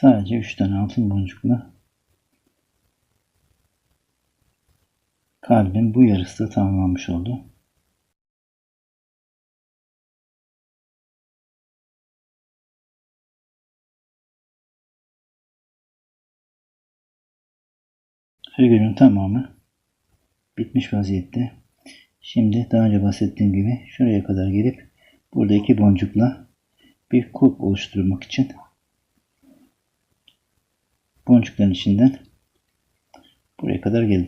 Sadece 3 tane altın boncukla kalbin bu yarısı da tamamlanmış oldu. Figürün tamamı bitmiş vaziyette. Şimdi daha önce bahsettiğim gibi şuraya kadar gelip burada iki boncukla bir kulp oluşturmak için boncukların içinden buraya kadar geleceğim.